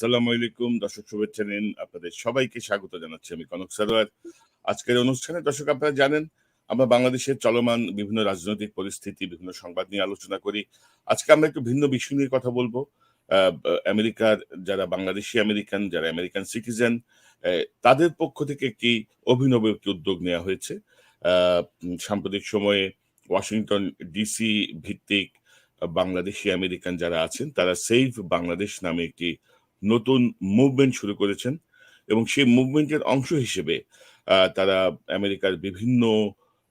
আসসালামু আলাইকুম। দর্শক শুভেচ্ছা নিন। আপনাদের সবাইকে স্বাগত জানাচ্ছি আমি কনক সারোয়ার। আজকের অনুষ্ঠানে দর্শক আপনারা জানেন, আমরা বাংলাদেশের চলমান বিভিন্ন রাজনৈতিক পরিস্থিতি, বিভিন্ন সংবাদ নিয়ে আলোচনা করি। আজকে আমরা একটু ভিন্ন বিষয় নিয়ে কথা বলব। আমেরিকার যারা বাংলাদেশি আমেরিকান, যারা আমেরিকান সিটিজেন তাদের পক্ষ থেকে একটি অভিনব একটি উদ্যোগ নেওয়া হয়েছে। সাম্প্রতিক সময়ে ওয়াশিংটন ডিসি ভিত্তিক বাংলাদেশি আমেরিকান যারা আছেন, তারা সেভ বাংলাদেশ নামে একটি নতুন মুভমেন্ট শুরু করেছেন এবং সেই মুভমেন্টের অংশ হিসেবে তারা আমেরিকার বিভিন্ন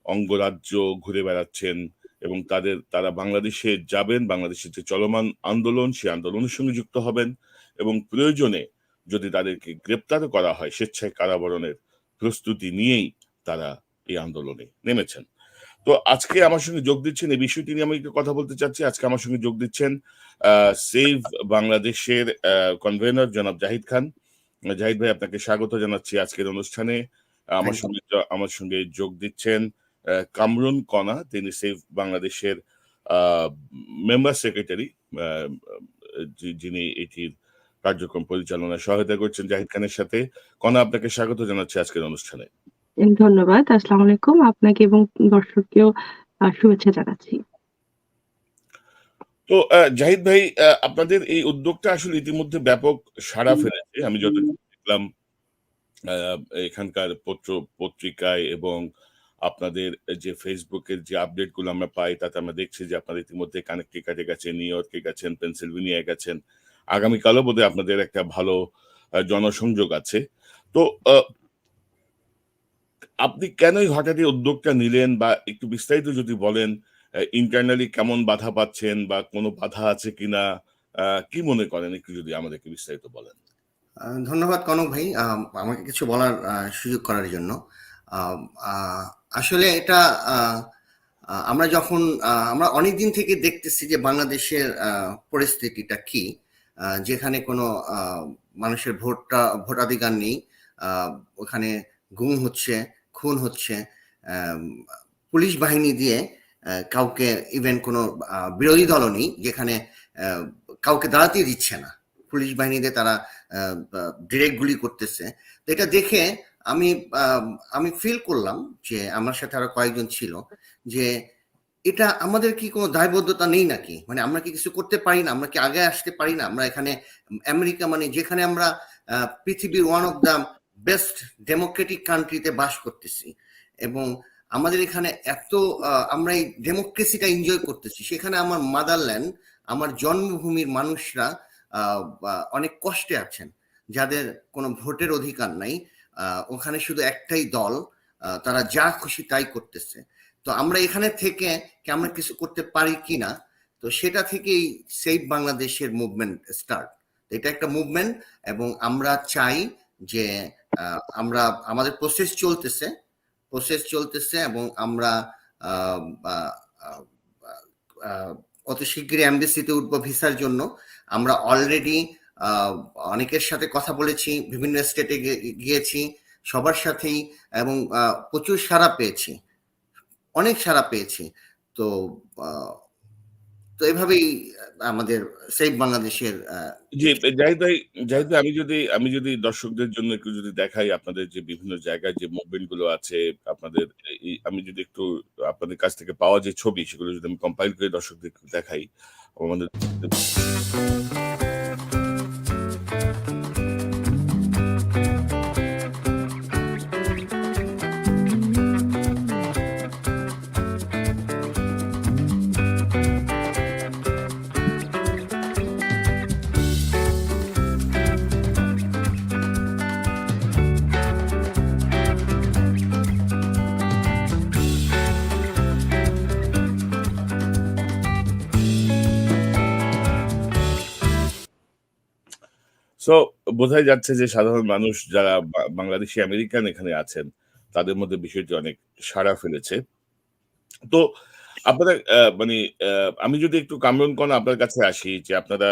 অঙ্গরাজ্য ঘুরে বেড়াচ্ছেন এবং তাদের, তারা বাংলাদেশে যাবেন, বাংলাদেশের যে চলমান আন্দোলন, সেই আন্দোলনের সঙ্গে যুক্ত হবেন এবং প্রয়োজনে যদি তাদেরকে গ্রেপ্তারও করা হয়, স্বেচ্ছায় কারাবরণের প্রস্তুতি নিয়েই তারা এই আন্দোলনে নেমেছেন। তো আজকে আমার সঙ্গে যোগ দিচ্ছেন এই বিষয়টি নিয়ে আমি একটু কথা বলতে চাচ্ছি। আজকে আমার সঙ্গে যোগ দিচ্ছেন সেভ বাংলাদেশের কনভেনর জনাব জাহিদ খান। জাহিদ ভাই আপনাকে স্বাগত জানাচ্ছি আজকের অনুষ্ঠানে। আমার সঙ্গে আমার সঙ্গে যোগ দিচ্ছেন আহ, কামরুন কণা তিনি সেভ বাংলাদেশের মেম্বার সেক্রেটারি যিনি এটির কার্যক্রম পরিচালনায় সহায়তা করছেন জাহিদ খানের সাথে। কণা আপনাকে স্বাগত জানাচ্ছি আজকের অনুষ্ঠানে। ধন্যবাদ আসসালামু আলাইকুম। আপনাকে এবং দর্শককেও শুভেচ্ছা জানাচ্ছি। তো জাহিদ ভাই আপনাদের এই উদ্যোগটা আসলে ইতিমধ্যে ব্যাপক সাড়া ফেলেছে। আমি যতটুকু দেখলাম এখানকার পত্র পত্রিকায় এবং আপনাদের যে ফেসবুকের যে আপডেটগুলো আমরা পাই তাতে আমরা দেখছি যে আপনারা ইতিমধ্যে কানেকটিকাটে গেছেন নিউ ইয়র্কে গেছেন পেনসিলভেনিয়ায় গেছেন। আগামীকালও বোধহয় আপনাদের একটা ভালো জনসংযোগ আছে। তো আহ, আপনি কেনই হঠাৎ এই উদ্যোগটা নিলেন? বা একটু বিস্তারিত যদি বলেন ইন্টারনালি কেমন বাধা পাচ্ছেন বা কোনো বাধা আছে কিনা? কি মনে করেন? একটু যদি আমাদেরকে বিস্তারিত বলেন। ধন্যবাদ কনক ভাই। আমাকে কিছু বলার সুযোগ করার জন্য। আসলে এটা আমরা যখন আমরা অনেক দিন থেকে দেখতেছি যে বাংলাদেশের পরিস্থিতিটা কি যেখানে কোনো মানুষের ভোটটা, ভোটাধিকার নেই ওখানে গুম হচ্ছে খুন হচ্ছে পুলিশ বাহিনী দিয়ে কাউকে ইভেন কোনো বিরোধী দলও নেই, যেখানে কাউকে দাঁড়াতে দিচ্ছে না। পুলিশ বাহিনীতে তারা ডিরেক্ট গুলি করতেছে। তো এটা দেখে আমি আমি ফিল করলাম যে আমার সাথে আরও কয়েকজন ছিল যে এটা আমাদের কি কোনো দায়বদ্ধতা নেই নাকি? মানে আমরা কি কিছু করতে পারি না? আমরা কি আগে আসতে পারি না? আমরা এখানে, আমেরিকা মানে যেখানে আমরা পৃথিবীর one of the best democratic কান্ট্রিতে বাস করতেছি। এবং আমাদের এখানে এত আমরা এই ডেমোক্রেসিটা এনজয় করতেছি। সেখানে আমার মাদারল্যান্ড আমার জন্মভূমির মানুষরা অনেক কষ্টে আছেন। যাদের কোনো ভোটের অধিকার নাই ওখানে শুধু একটাই দল তারা যা খুশি তাই করতেছে। তো আমরা এখানে থেকে কি আমরা কিছু করতে পারি কি না, তো সেটা থেকেই সেভ বাংলাদেশের মুভমেন্ট স্টার্ট এটা একটা মুভমেন্ট এবং আমরা চাই যে আমরা, আমাদের প্রসেস চলতেছে প্রসেস চলতেছে এবং আমরা অত শীঘ্রই এমবিসিতে উঠবো ভিসার জন্য। আমরা অলরেডি অনেকের সাথে কথা বলেছি, বিভিন্ন স্টেটে গিয়েছি, সবার সাথেই এবং প্রচুর সাড়া পেয়েছি, অনেক সাড়া পেয়েছি। তো তো এভাবেই আমাদের সেই বাংলাদেশের জি, জাহিদ ভাই জাহিদ ভাই, আমি যদি আমি যদি দর্শকদের জন্য একটু যদি দেখাই আপনাদের যে বিভিন্ন জায়গায় যে মুভমেন্টগুলো আছে, আপনাদের আমি যদি একটু আপনাদের কাছ থেকে পাওয়া যে ছবি, সেগুলো যদি আমি কম্পাইল করে দর্শকদের দেখাই, আমাদের সো বোঝাই যাচ্ছে যে সাধারণ মানুষ যারা বাংলাদেশি আমেরিকান এখানে আছেন, তাদের মধ্যে বিষয়টি অনেক সাড়া ফেলেছে। তো আপনারা মানে আমি যদি একটু কামরুন কোন আপনার কাছে আসি যে আপনারা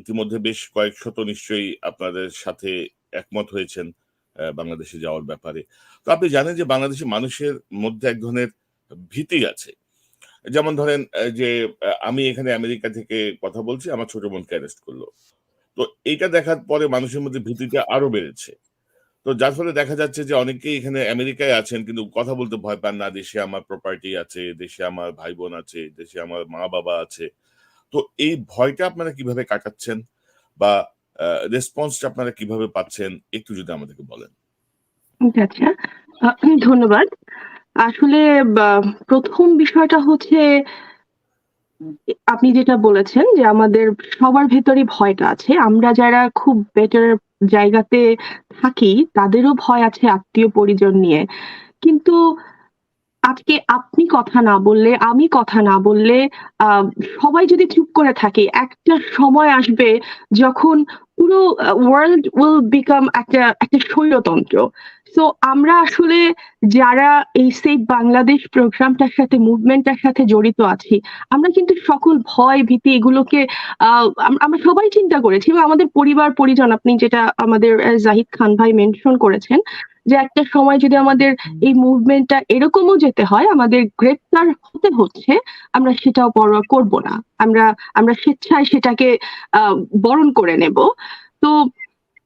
ইতিমধ্যে বেশ কয়েক শত নিশ্চয়ই আপনাদের সাথে একমত হয়েছেন বাংলাদেশে যাওয়ার ব্যাপারে। তো আপনি জানেন যে বাংলাদেশের মানুষের মধ্যে এক ধরনের ভীতি আছে। যেমন ধরেন যে আমি এখানে আমেরিকা থেকে কথা বলছি, আমার ছোট বোনকে অ্যারেস্ট করল। তো এটা দেখার পরে মানুষের মধ্যে ভীতিটা আরও বেড়েছে। তো যার ফলে দেখা যাচ্ছে যে অনেকেই এখানে আমেরিকায় আছেন কিন্তু কথা বলতে ভয় পান না দেশে আমার প্রপার্টি আছে দেশে আমার ভাই বোন আছে দেশে আমার মা বাবা আছে। তো এই ভয়টা আপনারা কীভাবে কাটাচ্ছেন বা রেসপন্সটা আপনারা কীভাবে পাচ্ছেন একটু যদি আমাদেরকে বলেন। আছে আহ, ধন্যবাদ। আসলে প্রথম বিষয়টা হচ্ছে আপনি যেটা বলেছেন যে আমাদের সবার ভেতরে ভয়টা আছে, আমরা যারা খুব বেটার জায়গাতে থাকি তাদেরও ভয় আছে আত্মীয় পরিজন নিয়ে। কিন্তু আজকে আপনি কথা না বললে, আমি কথা না বললে সবাই যদি চুপ করে থাকে, একটা সময় আসবে যখন পুরো ওয়ার্ল্ড উইল বিকাম একটা একটা স্বৈরতন্ত্র। সো আমরা আসলে যারা এই সেফ বাংলাদেশ প্রোগ্রামটার সাথে, মুভমেন্টটার সাথে জড়িত আছি, আমরা কিন্তু সকল ভয় ভীতি এগুলোকে আমরা সবাই চিন্তা করেছি এবং আমাদের পরিবার, পরিজন, আপনি যেটা আমাদের জাহিদ খান ভাই মেনশন করেছেন, যে একটা সময় যদি আমাদের এই মুভমেন্টটা এরকমও যেতে হয়, আমাদের গ্রেপ্তার হতে হচ্ছে, আমরা সেটাও পরোয়া করব না। আমরা আমরা স্বেচ্ছায় সেটাকে বরণ করে নেব। তো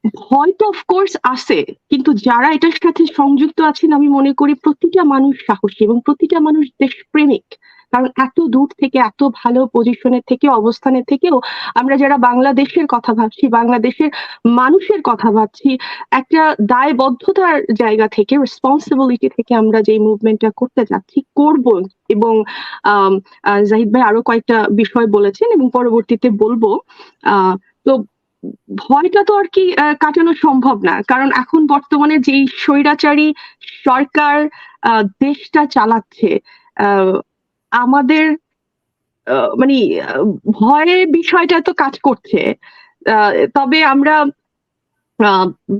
ভয় তো অফকোর্স আছে, কিন্তু যারা এটার সাথে সংযুক্ত আছেন, আমি মনে করি প্রতিটা মানুষ সাহসী এবং প্রতিটা মানুষ দেশপ্রেমিক। কারণ এত দূর থেকে, এত ভালো পজিশনের থেকে, অবস্থানের থেকেও আমরা যারা বাংলাদেশের কথা ভাবছি, বাংলাদেশের মানুষের কথা ভাবছি, একটা দায়বদ্ধতার জায়গা থেকে রেসপন্সিবিলিটি থেকে আমরা যে মুভমেন্টটা করতে যাচ্ছি, করব এবং জাহিদ ভাই আরও কয়েকটা বিষয় বলেছেন এবং পরবর্তীতে বলব তো ভয়টা তো আর কি কাটানো সম্ভব না। কারণ এখন বর্তমানে যেই স্বৈরাচারী সরকার দেশটা চালাচ্ছে আমাদের মানে ভয়ের বিষয়টা তো কাজ করছে। তবে আমরা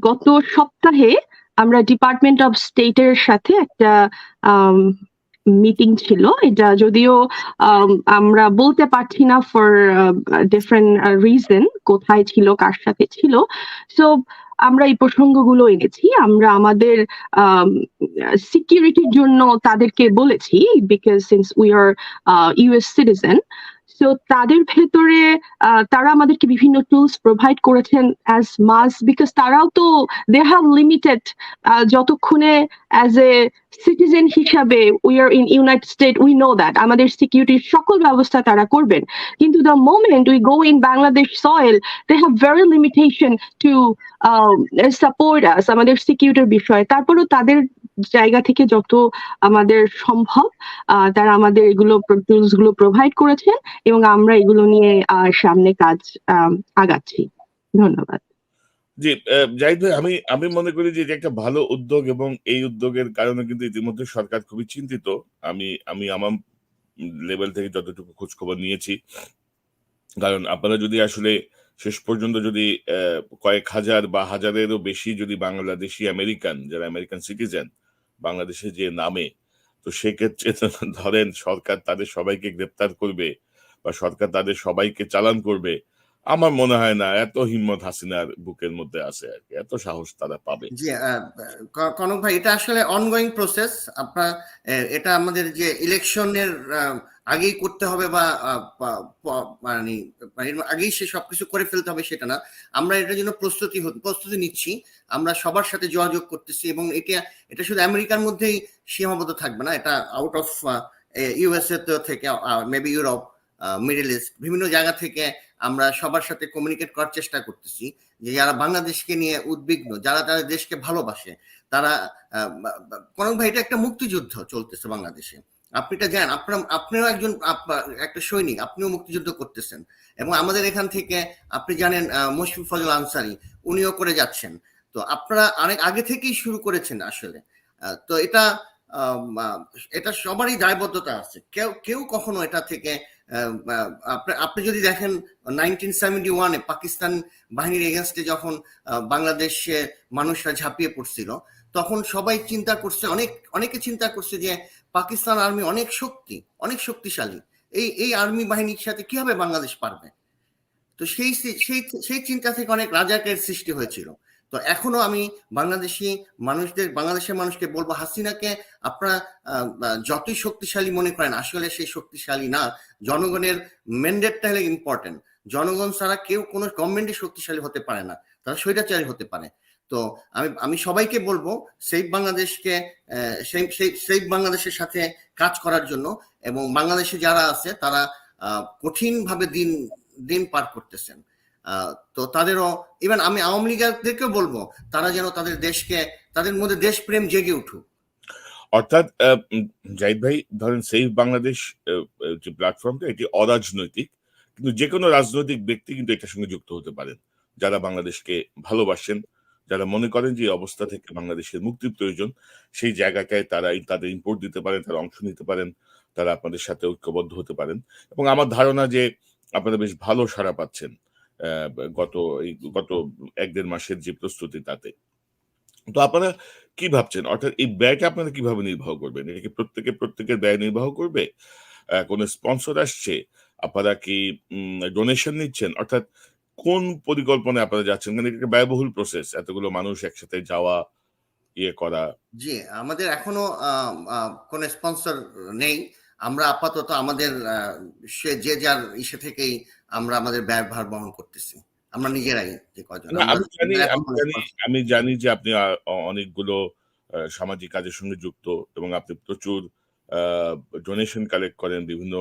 গত সপ্তাহে আমরা ডিপার্টমেন্ট অফ স্টেটের সাথে একটা মিটিং ছিল। এটা যদিও আম, আমরা বলতে পারছি না ফর ডিফারেন্ট রিজন কোথায় ছিল কার সাথে ছিল। সো আমরা এই প্রসঙ্গগুলো এনেছি। আমরা আমাদের সিকিউরিটির জন্য তাদেরকে বলেছি because since we are US citizen so তাদের ভেতরে তারা আমাদেরকে বিভিন্ন টুলস প্রোভাইড করেছেন অ্যাজ মাস বিকজ তারাও তো দে হ্যাভ লিমিটেড যতক্ষণে অ্যাজ এ সিটিজেন হিসাবে we are in United State we know that আমাদের সিকিউরিটির সকল ব্যবস্থা তারা করবেন। কিন্তু the moment we go in Bangladesh soil they have very limitation to support us আমাদের সিকিউরিটির বিষয়ে। তারপরেও তাদের জায়গা থেকে যত আমাদের সম্ভব তারা আমাদের এগুলো টুলসগুলো প্রোভাইড করেছেন এবং আমরা এগুলো নিয়ে সামনে কাজ আগাচ্ছি। ধন্যবাদ। জি জাহিদ আমি আমি মনে করি যে এটা একটা ভালো উদ্যোগ এবং এই উদ্যোগের কারণে কিন্তু ইতিমধ্যে সরকার খুবই চিন্তিত। আমি আমি আমার লেভেল থেকে যতটুকু খোঁজ খবর নিয়েছি। কারণ আপনারা যদি আসলে শেষ পর্যন্ত যদি কয়েক হাজার বা হাজারেরও বেশি যদি বাংলাদেশি আমেরিকান, যারা আমেরিকান সিটিজেন বাংলাদেশে যে নামে, তো সেক্ষেত্রে ধরেন সরকার তাদের সবাইকে গ্রেপ্তার করবে বা সরকার তাদের সবাইকে চালান করবে আমার মনে হয় না, এত হিম্মত হাসিনার বুকের মধ্যে আছে আর কি, এত সাহস তারা পাবে। জি কনক ভাই, এটা আসলে অনগোয়িং প্রসেস আপনার এটা আমাদের যে ইলেকশনের আগেই করতে হবে বা মানে আগেই সে সবকিছু করে ফেলতে হবে সেটা না। আমরা এটার জন্য প্রস্তুতি প্রস্তুতি নিচ্ছি। আমরা সবার সাথে যোগাযোগ করতেছি এবং এটা এটা শুধু আমেরিকার মধ্যেই সীমাবদ্ধ থাকবে না, এটা আউট অফ ইউএসএ থেকে মেবি ইউরোপ মিডল ইস্ট বিভিন্ন জায়গা থেকে আমরা সবার সাথে কমিউনিকেট করার চেষ্টা করতেছি যে যারা বাংলাদেশকে নিয়ে উদ্বিগ্ন যারা তাদের দেশকে ভালোবাসে তারা কনক ভাই এটা একটা মুক্তিযুদ্ধ চলতেছে বাংলাদেশে। আপনি এটা জানেন আপনার আপনিও একজন একটা সৈনিক আপনিও মুক্তিযুদ্ধ করতেছেন। এবং আমাদের এখান থেকে আপনি জানেন আহ, মশফি ফজল আনসারি উনিও করে যাচ্ছেন। তো আপনারা অনেক আগে থেকেই শুরু করেছেন আসলে। তো এটা এটা সবারই দায়বদ্ধতা আছে। কেউ কেউ কখনো এটা থেকে আপনি যদি দেখেন নাইনটিন সেভেন্টি ওয়ানে পাকিস্তান বাহিনীর এগেনস্টে যখন বাংলাদেশে মানুষরা ঝাঁপিয়ে পড়ছিল, তখন সবাই চিন্তা করছে, অনেক, অনেকে চিন্তা করছে যে পাকিস্তান আর্মি অনেক শক্তি, অনেক শক্তিশালী। এই এই আর্মি বাহিনীর সাথে কীভাবে বাংলাদেশ পারবে? তো সেই সেই সেই চিন্তা থেকে অনেক রাজাকের সৃষ্টি হয়েছিল। তো এখনও আমি বাংলাদেশি মানুষদের, বাংলাদেশের মানুষকে বলব, হাসিনাকে আপনারা যতই শক্তিশালী মনে করেন, আসলে সেই শক্তিশালী না, জনগণের ম্যান্ডেটটা হলে ইম্পর্টেন্ট জনগণ ছাড়া কেউ কোনো গভর্নমেন্টই শক্তিশালী হতে পারে না, তারা স্বৈরাচারী হতে পারে। তো আমি আমি সবাইকে বলব সেফ বাংলাদেশকে সেই সেই বাংলাদেশের সাথে কাজ করার জন্য এবং বাংলাদেশে যারা আছে, তারা কঠিনভাবে দিন দিন পার করতেছেন। তো তাদেরও ইভেন আমি আওয়ামী লীগদেরকেও বলব, তারা যেন তাদের দেশকে, তাদের মধ্যে দেশপ্রেম জেগে উঠুক। অর্থাৎ জাহিদ ভাই, ধরেন সেফ বাংলাদেশ যে প্ল্যাটফর্মটা এটি অরাজনৈতিক, কিন্তু যে কোনো রাজনৈতিক ব্যক্তি কিন্তু এটার সঙ্গে যুক্ত হতে পারেন। যারা বাংলাদেশকে ভালোবাসেন, যারা মনে করেন যে অবস্থা থেকে বাংলাদেশের মুক্তির প্রয়োজন, সেই জায়গাটায় তারা তাদের ইম্পোর্ট দিতে পারেন, তারা অংশ নিতে পারেন, তারা আপনাদের সাথে ঐক্যবদ্ধ হতে পারেন। এবং আমার ধারণা যে আপনারা বেশ ভালো সাড়া পাচ্ছেন। গত গত এক দেড় মাসের যে প্রস্তুতি তাতে। তো আপনারা কি ভাবছেন? অর্থাৎ এই ব্যয়টা আপনারা কীভাবে নির্বাহ করবেন? এটা কি প্রত্যেকে প্রত্যেকের ব্যয় নির্বাহ করবে? কোনো স্পন্সর আসছে? আপনারা কি ডোনেশন নিচ্ছেন? অর্থাৎ কোন পরিকল্পনায় আপনারা যাচ্ছেন? কারণ এটা একটা ব্যয়বহুল প্রসেস এতগুলো মানুষ একসাথে যাওয়া ইয়ে করা। জি, আমাদের এখনও কোনো স্পন্সর নেই। আমরা আপাতত আমাদের সে যে যার ইসে থেকেই আমরা আমাদের ব্যয়ভার বহন করতেছি। আমরা নিজেরাই যে কজন। আমি জানি যে আপনি অনেকগুলো সামাজিক কাজের সঙ্গে যুক্ত এবং আপনি প্রচুর ডোনেশন কালেক্ট করেন বিভিন্ন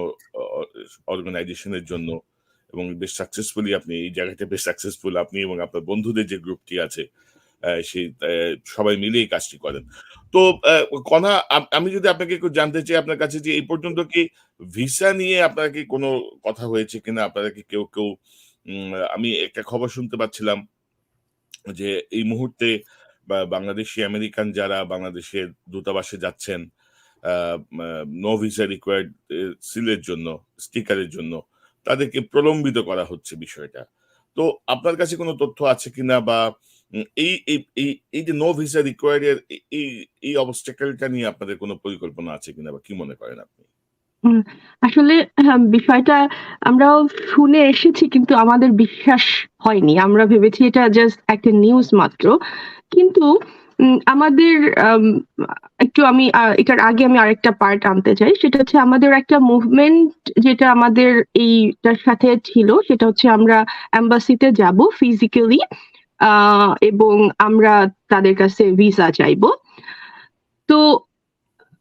অর্গানাইজেশনের জন্য এবং বেশ সাকসেসফুলি আপনি এই জায়গাটা বেশ সাকসেসফুল আপনি এবং আপনার বন্ধুদের যে গ্রুপটি আছে সেই সবাই মিলে এই কাজটি করেন। তো কণা আম- যদি আপনাকে একটু জানতে চাই আপনার কাছে যে এই পর্যন্ত কি ভিসা নিয়ে আপনার কি কোনো কথা হয়েছে কিনা? আপনারা কি কেউ কেউ আমি একটা খবর শুনতে পাচ্ছিলাম যে এই মুহূর্তে বাংলাদেশি আমেরিকান যারা বাংলাদেশের দূতাবাসে যাচ্ছেন নো ভিসা রিকোয়ার্ড সিলের জন্য, স্টিকারের জন্য, তাদেরকে প্রলম্বিত করা হচ্ছে বিষয়টা। তো আপনার কাছে কোনো তথ্য আছে কিনা বা এই এই যে নো ভিসা রিকোয়ার্ডের এই এই অবস্টেকেলটা নিয়ে আপনাদের কোনো পরিকল্পনা আছে কিনা বা কি মনে করেন আপনি? আসলে হ্যাঁ, বিষয়টা আমরাও শুনে এসেছি কিন্তু আমাদের বিশ্বাস হয়নি। আমরা ভেবেছি এটা জাস্ট একটা নিউজ মাত্র। কিন্তু আমাদের আম, একটু আমি এটার আগে আমি আরেকটা পার্ট আনতে চাই। সেটা হচ্ছে আমাদের একটা মুভমেন্ট যেটা আমাদের এইটার সাথে ছিল সেটা হচ্ছে আমরা এম্বাসিতে যাব ফিজিক্যালি এবং আমরা তাদের কাছে ভিসা চাইব। তো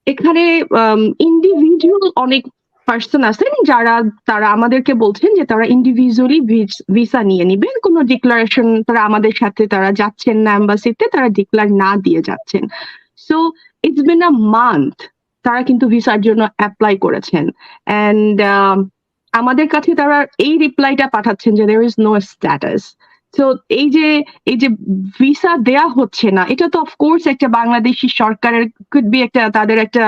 এখানে ইন্ডিভিজুয়াল অনেক পার্সন আছেন যারা, তারা আমাদেরকে বলছেন যে তারা ইন্ডিভিজুয়ালি ভিসা নিয়ে নেবেন। কোনো ডিক্লারেশন তারা আমাদের সাথে, তারা যাচ্ছেন না এম্বাসিতে তারা ডিক্লার না দিয়ে যাচ্ছেন। So it's been a month তারা কিন্তু ভিসার জন্য অ্যাপ্লাই করেছেন। অ্যান্ড আমাদের কাছে তারা এই রিপ্লাইটা পাঠাচ্ছেন যে দের ইজ নো স্ট্যাটাস তো এই যে এই যে ভিসা দেয়া হচ্ছে না এটা তো অফকোর্স একটা বাংলাদেশি সরকারের কুড বি একটা তাদের একটা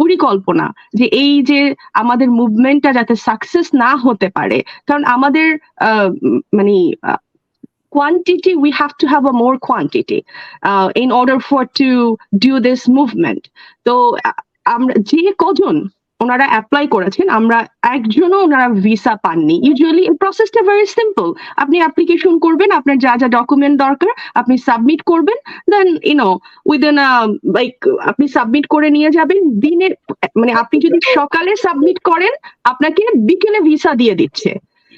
পরিকল্পনা যে এই যে আমাদের মুভমেন্টটা যাতে সাকসেস না হতে পারে। কারণ আমাদের মানে quantity we have to have a more quantity uh, in order for to do this movement. তো আমরা যে কজন ওনারা অ্যাপ্লাই করেছেন আমরা একজনও ওনারা ভিসা পাননি। ইউজুয়ালি এই প্রসেসটা ভেরি সিম্পল আপনি অ্যাপ্লিকেশন করবেন আপনার যা যা ডকুমেন্ট দরকার আপনি সাবমিট করবেন then you know within like আপনি সাবমিট করে নিয়ে যাবেন। দিনের মানে আপনি যদি সকালে সাবমিট করেন আপনাকে বিকেলে ভিসা দিয়ে দিচ্ছে।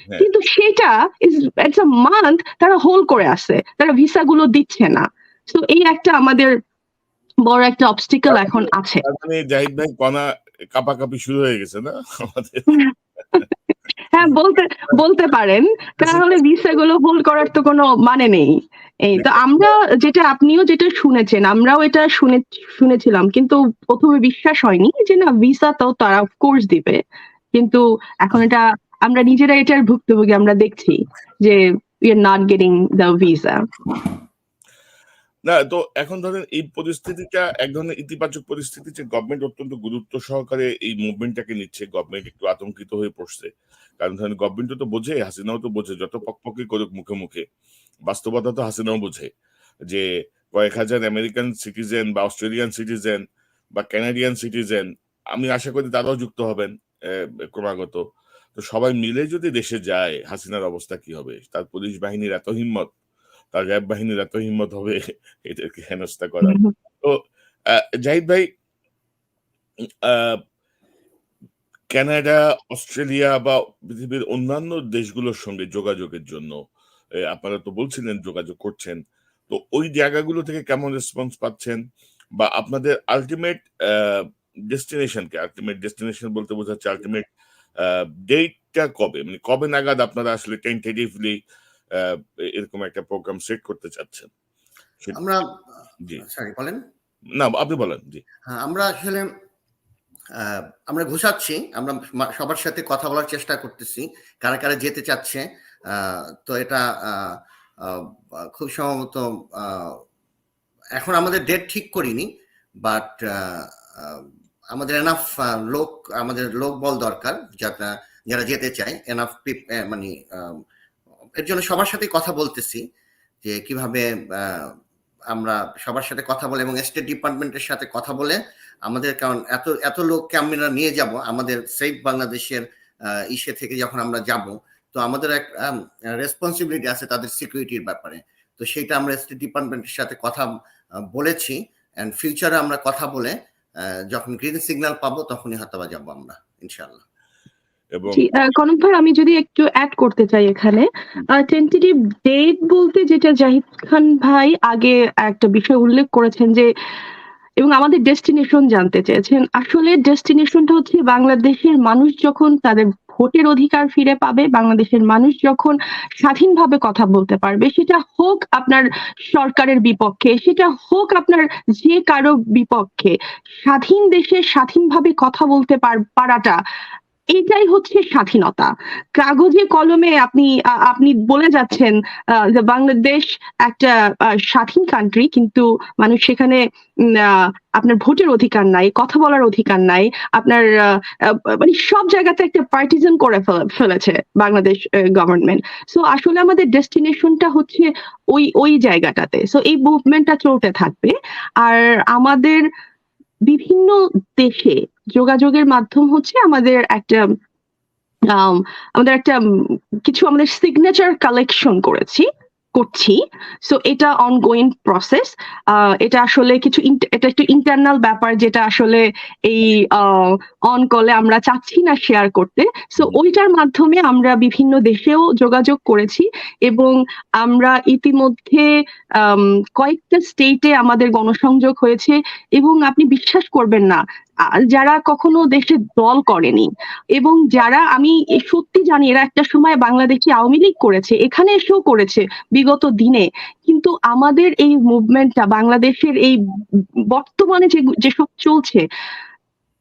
হ্যাঁ। কিন্তু সেটা ইজ ইটস আ মান্থ তারা হোল্ড করে আছে। তারা ভিসা গুলো দিচ্ছে না। তো এই একটা আমাদের বড় একটা অবস্টিকেল এখন আছে। মানে জাহিদ ভাই কণা কাপাকাপি শুরু হয়ে গেছে, না? হ্যাঁ বলতে বলতে পারেন। তাহলে ভিসা গুলো হোল্ড করার তো কোনো মানে নেই। এই, তো আমরা যেটা, আপনিও যেটা শুনেছেন, আমরাও এটা শুনে, শুনেছিলাম, কিন্তু প্রথমে বিশ্বাস হয়নি যে না, ভিসা তো তারা কোর্স দিবে। কিন্তু এখন এটা, আমরা নিজেরা এটার ভুক্তভোগী, আমরা দেখছি যে we are not getting the visa না, তো এখন ধরেন এই পরিস্থিতিটা, এক ধরনের ইতিবাচক পরিস্থিতি যে গভর্নমেন্ট অত্যন্ত গুরুত্ব সহকারে এই মুভমেন্টটাকে নিচ্ছে গভর্নমেন্ট একটু আতঙ্কিত হয়ে পড়ছে। কারণ ধরেন গভর্নমেন্টও তো বোঝে, হাসিনাও তো বোঝে, যত পকপকি করুক মুখে মুখে। বাস্তবতা তো হাসিনাও বোঝে যে কয়েক হাজার আমেরিকান সিটিজেন বা অস্ট্রেলিয়ান সিটিজেন বা ক্যানাডিয়ান সিটিজেন আমি আশা করি তারাও যুক্ত হবেন ক্রমাগত। তো সবাই মিলে যদি দেশে যায়, হাসিনার অবস্থা কি হবে? তার পুলিশ বাহিনীর এত হিম্মত তার র্যাব বাহিনীর এত হিম্মত হবে এদেরকে হেনস্থা করা তো জাহিদ ভাই কানাডা, অস্ট্রেলিয়া বা পৃথিবীর অন্যান্য দেশগুলোর সঙ্গে যোগাযোগের জন্য আপনারা তো বলছিলেন যোগাযোগ করছেন। তো ওই জায়গাগুলো থেকে কেমন রেসপন্স পাচ্ছেন? বা আপনাদের আল্টিমেট আ ডেস্টিনেশন কি? আল্টিমেট ডেস্টিনেশন বলতে বোঝাচ্ছে আল্টিমেট ডেটটা কবে? মানে কবে নাগাদ আপনারা আসলে টেন্টেটিভলি এরকম একটা প্রোগ্রাম সেট করতে চাচ্ছেন? আমরা জি। সরি বলেন? না আপনি বলেন। জি। হ্যাঁ, আমরা আসলে আমরা ঘুষাচ্ছি। আমরা সবার সাথে কথা বলার চেষ্টা করতেছি। কারা, কারা যেতে চাচ্ছে। তো এটা খুব সম্ভবত এখন আমাদের ডেট ঠিক করিনি। বাট আমাদের এনাফ লোক আমাদের লোকবল দরকার যারা যারা যেতে চায়। এনাফ মানে এর জন্য সবার সাথে কথা বলতেছি। যে কীভাবে আমরা সবার সাথে কথা বলে এবং স্টেট ডিপার্টমেন্টের সাথে কথা বলে আমাদের কারণ এত, এত লোককে আমরা নিয়ে যাব আমাদের সেফ বাংলাদেশের ইসে থেকে যখন আমরা যাব, তো আমাদের এক রেসপন্সিবিলিটি আছে তাদের সিকিউরিটির ব্যাপারে। তো সেইটা আমরা স্টেট ডিপার্টমেন্টের সাথে কথা বলেছি অ্যান্ড ফিউচারে আমরা কথা বলে যখন গ্রিন সিগন্যাল পাবো তখনই হয়তোবা যাব আমরা ইনশাআল্লাহ। এবং কনক ভাই আমি যদি একটু এড করতে চাই এখানে। টেন্টেটিভ ডেট বলতে যেটা জাহিদ খান ভাই আগে একটা বিষয় উল্লেখ করেছেন যে এবং আমাদের ডেস্টিনেশন জানতে চেয়েছেন। আসলে ডেস্টিনেশনটা হচ্ছে বাংলাদেশের মানুষ যখন তাদের ভোটের অধিকার ফিরে পাবে, বাংলাদেশের মানুষ যখন স্বাধীনভাবে কথা বলতে পারবে, সেটা হোক আপনার সরকারের বিপক্ষে, সেটা হোক আপনার যে কারও বিপক্ষে। স্বাধীন দেশে স্বাধীনভাবে কথা বলতে পার পারাটা এটাই হচ্ছে স্বাধীনতা। কাগজে কলমে আপনি আপনি বলে যাচ্ছেন যে বাংলাদেশ একটা স্বাধীন কান্ট্রি কিন্তু মানুষ সেখানে আপনার ভোটের অধিকার নাই, কথা বলার অধিকার নাই। আপনার মানে সব জায়গাতে একটা পার্টিজান করে ফেলে ফেলেছে বাংলাদেশ গভর্নমেন্ট। সো আসলে আমাদের ডেস্টিনেশনটা হচ্ছে ওই, ওই জায়গাটাতে। সো এই মুভমেন্টটা চলতে থাকবে। আর আমাদের বিভিন্ন দেশে যোগাযোগের মাধ্যম হচ্ছে আমাদের একটা আম আমাদের একটা কিছু আমাদের সিগনেচার কালেকশন করেছি। করছি। সো এটা অনগোইং প্রসেস। এটা আসলে কিছু এটা একটু ইন্টারনাল ব্যাপার যেটা আসলে এই অন কলে আমরা চাচ্ছি না শেয়ার করতে। সো ওইটার মাধ্যমে আমরা বিভিন্ন দেশেও যোগাযোগ করেছি এবং আমরা ইতিমধ্যে কয়েকটা স্টেটে আমাদের গণসংযোগ হয়েছে এবং আপনি বিশ্বাস করবেন না যারা কখনো দেশে দল করেনি এবং যারা আমি সত্যি জানি এরা একটা সময় বাংলাদেশে আওয়ামী লীগ করেছে, এখানে এসেও করেছে বিগত দিনে। কিন্তু আমাদের এই মুভমেন্টটা বাংলাদেশের এই বর্তমানে যে যেসব চলছে,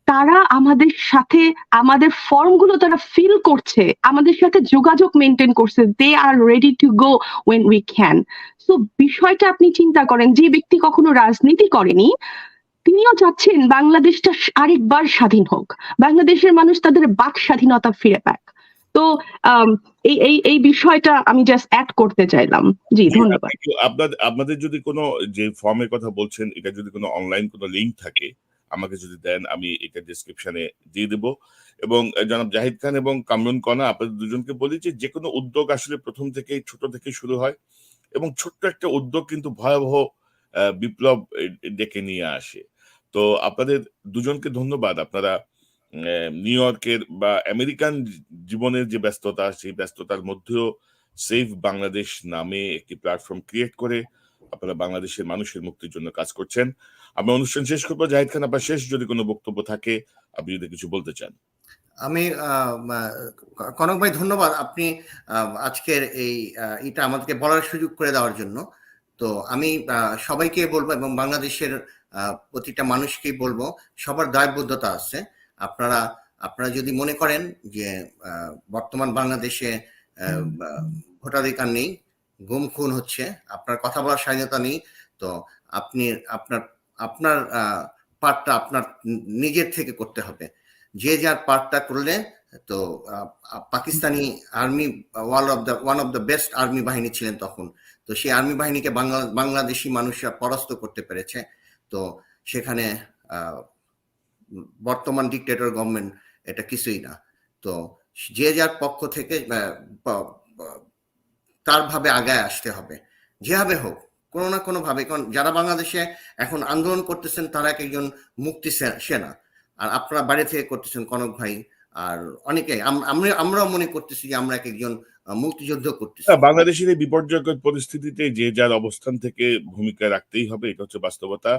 তারা আমাদের সাথে আমাদের ফর্মগুলো তারা ফিল করছে। আমাদের সাথে যোগাযোগ মেইনটেইন করছে। They are ready to go when we can. So বিষয়টা আপনি চিন্তা করেন যে ব্যক্তি কখনো রাজনীতি করেনি, তিনিও চাচ্ছেন বাংলাদেশটা আরেকবার স্বাধীন হোক। বাংলাদেশের মানুষ তাদের বাক স্বাধীনতা ফিরে পাক। তো এই এই এই বিষয়টা আমি জাস্ট এড করতে চাইলাম। জি, ধন্যবাদ। আপনাদের আপনাদের যদি কোনো যে ফর্মের কথা বলছেন এটা যদি কোনো অনলাইন কোনো লিঙ্ক থাকে আমাকে যদি দেন আমি এটা ডেসক্রিপশনে দিয়ে দেব। এবং জনাব জাহিদ খান এবং কামরুন কণা আপনাদের দুজনকে বলি যে যেকোনো উদ্যোগ আসলে প্রথম থেকেই ছোট থেকে শুরু হয় এবং ছোট্ট একটা উদ্যোগ কিন্তু ভয়াবহ বিপ্লব ডেকে নিয়ে আসে। তো আপনাদের দুজনকে ধন্যবাদ। আপনারা নিউ ইয়র্কের বা আমেরিকান জীবনের যে ব্যস্ততা, সেই ব্যস্ততার মধ্যেও সেভ বাংলাদেশ নামে একটি প্ল্যাটফর্ম ক্রিয়েট করে আপনারা বাংলাদেশের মানুষের মুক্তির জন্য কাজ করছেন। আমরা অনুষ্ঠান শেষ করব জাহিদ খান, আপনার শেষ যদি কোনো বক্তব্য থাকে, আপনি যদি কিছু বলতে চান। আমি কনক ভাই, ধন্যবাদ। আপনি আজকের এই এটা আমাদেরকে বলার সুযোগ করে দেওয়ার জন্য। তো আমি সবাইকে বলব এবং বাংলাদেশের প্রতিটা মানুষকেই বলব সবার দায়বদ্ধতা আছে। আপনারা আপনারা যদি মনে করেন যে বর্তমান বাংলাদেশে ভোটাধিকার নেই, গুম খুন হচ্ছে, আপনার কথা বলার স্বাধীনতা নেই, তো আপনি আপনার আপনার পার্টটা আপনার নিজের থেকে করতে হবে। যে যার পার্টটা করলে তো Pakistani army wall of the one of the best army বাহিনী ছিলেন তখন। তো সেই আর্মি বাহিনীকে বাংলা বাংলাদেশী মানুষরা পরাস্ত করতে পেরেছে। তো সেখানে বর্তমান ডিক্টেটর গভর্নমেন্ট এটা কিছুই না। তো যে যার পক্ষ থেকে তার ভাবে আগায় আসতে হবে। যেভাবে হোক, কোনো না কোনোভাবে কারণ যারা বাংলাদেশে এখন আন্দোলন করতেছেন তারা এক একজন মুক্তি সেনা। আর আপনারা বাইরে থেকে করতেছেন কনক ভাই, আর অনেকে আম- আমরা আমরাও মনে করতেছি যে আমরা এক একজন মুক্তিযুদ্ধ করতেছি। বাংলাদেশের এই বিপর্যয়কর পরিস্থিতিতে যে যার অবস্থান থেকে ভূমিকা রাখতেই হবে এটা হচ্ছে বাস্তবতা।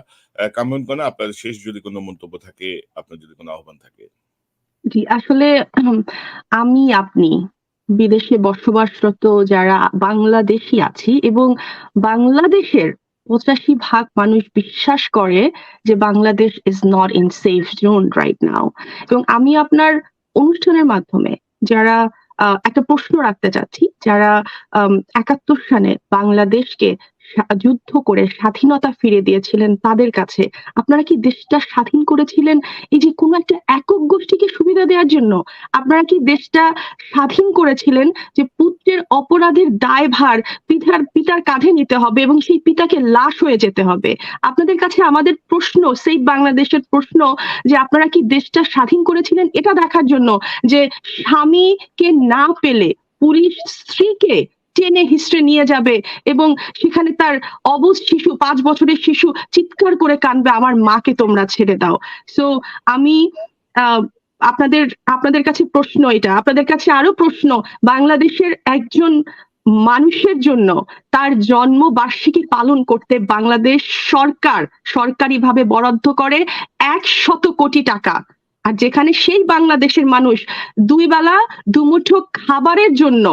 কামরুন কনা আপনার শেষ যদি কোনো মন্তব্য থাকে আপনার যদি কোনো আহ্বান থাকে। জি আসলে আমি আপনি বিদেশে বসবাসরত যারা বাংলাদেশি আছি এবং বাংলাদেশের পঁচাশি ভাগ মানুষ বিশ্বাস করে যে Bangladesh is not in safe zone right now এবং আমি আপনার অনুষ্ঠানের মাধ্যমে যারা একটা প্রশ্ন রাখতে চাচ্ছি। যারা একাত্তর সালে বাংলাদেশকে যুদ্ধ করে স্বাধীনতা ফিরে দিয়েছিলেন তাদের কাছে। আপনারা কি দেশটা স্বাধীন করেছিলেন? এই যে কোনো একটা একক গোষ্ঠীকে সুবিধা দেওয়ার জন্য আপনারা কি দেশটা স্বাধীন করেছিলেন যে পুত্রের অপরাধের দায়ভার পিতার পিতার কাঁধে নিতে হবে এবং সেই পিতাকে লাশ হয়ে যেতে হবে? আপনাদের কাছে আমাদের প্রশ্ন, সেই বাংলাদেশের প্রশ্ন যে আপনারা কি দেশটা স্বাধীন করেছিলেন এটা দেখার জন্য যে স্বামীকে না পেলে পুলিশ স্ত্রীকে টেনে হিস্ট্রে নিয়ে যাবে এবং সেখানে তার অবুঝ শিশু, পাঁচ বছরের শিশু চিৎকার করে কানবে আমার মাকে তোমরা ছেড়ে দাও। সো আমি আপনাদের আপনাদের কাছে প্রশ্ন এটা। আপনাদের কাছে আরও প্রশ্ন, বাংলাদেশের একজন মানুষের জন্য তার জন্ম বার্ষিকী পালন করতে বাংলাদেশ সরকার সরকারিভাবে বরাদ্দ করে একশত কোটি টাকা। আর যেখানে সেই বাংলাদেশের মানুষ দুই বেলা দুমুঠো খাবারের জন্য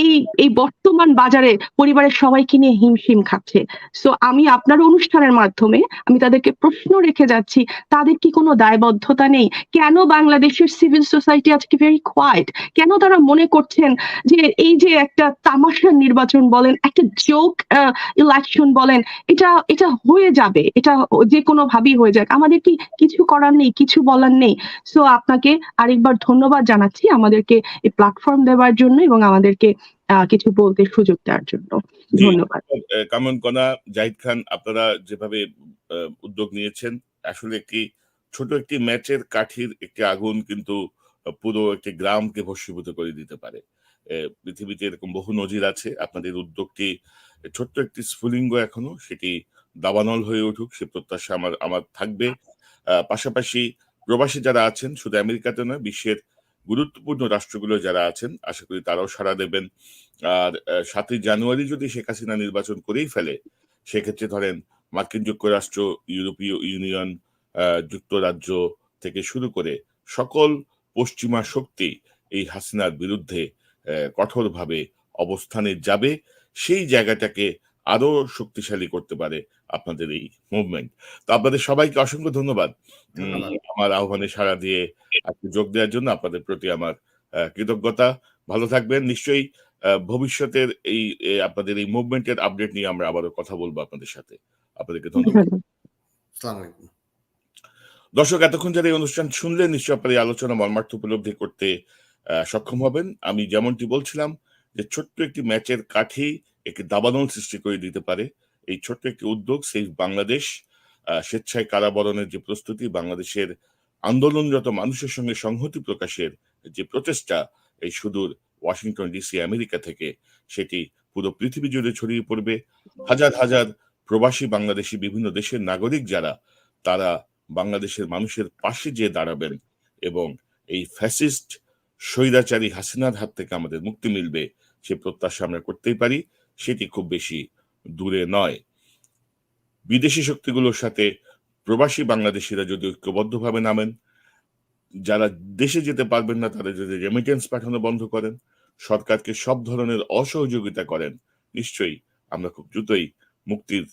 এই এই বর্তমান বাজারে পরিবারের সবাইকে নিয়ে হিমশিম খাচ্ছে। সো আমি আপনার অনুষ্ঠানের মাধ্যমে আমি তাদেরকে প্রশ্ন রেখে যাচ্ছি, তাদের কি কোনো দায়বদ্ধতা নেই? কেন বাংলাদেশের সিভিল সোসাইটি আজকে ভেরি কোয়াইট কেন তারা মনে করছেন যে এই যে একটা তামাশার নির্বাচন বলেন, একটা জোক ইলেকশন বলেন, এটা এটা হয়ে যাবে, এটা যে কোনো ভাবেই হয়ে যাক। আমাদের কি কিছু করার নেই, কিছু বলার নেই। সো আপনাকে আরেকবার ধন্যবাদ জানাচ্ছি আমাদেরকে এই প্ল্যাটফর্ম দেওয়ার জন্য এবং আমাদেরকে কিছু বলতে সুযোগ দেওয়ার জন্য। ধন্যবাদ। জাহিদ খান আপনারা যেভাবে উদ্যোগ নিয়েছেন আসলে একটি ছোট একটি ম্যাচের কাঠির একটি আগুন কিন্তু পুরো একটি গ্রামকে ভস্মীভূত করে দিতে পারে। পৃথিবীতে এরকম বহু নজির আছে আপনাদের উদ্যোগটি ছোট্ট একটি স্ফুলিঙ্গ এখনও সেটি দাবানল হয়ে উঠুক সে প্রত্যাশা আমার আমার থাকবে। পাশাপাশি প্রবাসী যারা আছেন শুধু আমেরিকাতে নয় বিশ্বের গুরুত্বপূর্ণ রাষ্ট্রগুলো যারা আছেন, আশা করি তারাও সাড়া দেবেন। আর সাতই জানুয়ারি যদি শেখ হাসিনা নির্বাচন করেই ফেলে, সেক্ষেত্রে ধরেন মার্কিন যুক্তরাষ্ট্র, ইউরোপীয় ইউনিয়ন যুক্তরাজ্য থেকে শুরু করে সকল পশ্চিমা শক্তি এই হাসিনার বিরুদ্ধে কঠোরভাবে অবস্থানে যাবে। সেই জায়গাটাকে আরও শক্তিশালী করতে পারে আপনাদের এই মুভমেন্ট তো আপনাদের সবাইকে অসংখ্য ধন্যবাদ। আমার আহ্বানে সাড়া দিয়ে আজকে যোগ দেওয়ার জন্য আপনাদের প্রতি আমার কৃতজ্ঞতা। ভালো থাকবেন। নিশ্চয়ই ভবিষ্যতের এই আপনাদের এই মুভমেন্টের আপডেট নিয়ে আমরা আবারও কথা বলব আপনাদের সাথে। আপনাদেরকে ধন্যবাদ। দর্শক এতক্ষণ যারা এই অনুষ্ঠান শুনলেন নিশ্চয়ই আপনার এই আলোচনা মর্মার্থ উপলব্ধি করতে আহ, সক্ষম হবেন। আমি যেমনটি বলছিলাম যে ছোট্ট একটি ম্যাচের কাঠি একটি দাবানল সৃষ্টি করে দিতে পারে। এই ছোট্ট একটি উদ্যোগ সেই বাংলাদেশ স্বেচ্ছায় কারাবরণের যে প্রস্তুতি, বাংলাদেশের আন্দোলনরত মানুষের সঙ্গে সংহতি প্রকাশের যে প্রচেষ্টা, এই সুদূর ওয়াশিংটন ডিসি আমেরিকা থেকে, সেটি পুরো পৃথিবী জুড়ে ছড়িয়ে পড়বে। হাজার হাজার প্রবাসী বাংলাদেশি, বিভিন্ন দেশের নাগরিক যারা, তারা বাংলাদেশের মানুষের পাশে যে দাঁড়াবেন এবং এই ফ্যাসিস্ট, স্বৈরাচারী হাসিনার হাত থেকে আমাদের মুক্তি মিলবে, সে প্রত্যাশা আমরা করতেই পারি। সেটি খুব বেশি দূরে নয়। বিদেশি শক্তিগুলোর সাথে প্রবাসী বাংলাদেশিরা যদি ঐক্যবদ্ধভাবে নামেন, যারা দেশে যেতে পারবেন না, তারা যদি রেমিটেন্স পাঠানো বন্ধ করেন, সরকারকে সব ধরনের অসহযোগিতা করেন, নিশ্চয়ই আমরা খুব দ্রুতই মুক্তির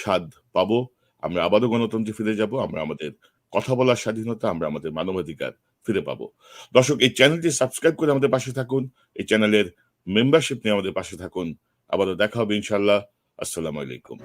স্বাদ পাবো। আমরা আবারও গণতন্ত্রে ফিরে যাব, আমরা আমাদের কথা বলার স্বাধীনতা, আমরা আমাদের মানবাধিকার ফিরে পাবো। দর্শক, এই চ্যানেলটি সাবস্ক্রাইব করে আমাদের পাশে থাকুন। এই চ্যানেলের মেম্বারশিপ নিয়ে আমাদের পাশে থাকুন। আবারও দেখা হবে ইনশাল্লাহ আসসালামু আলাইকুম।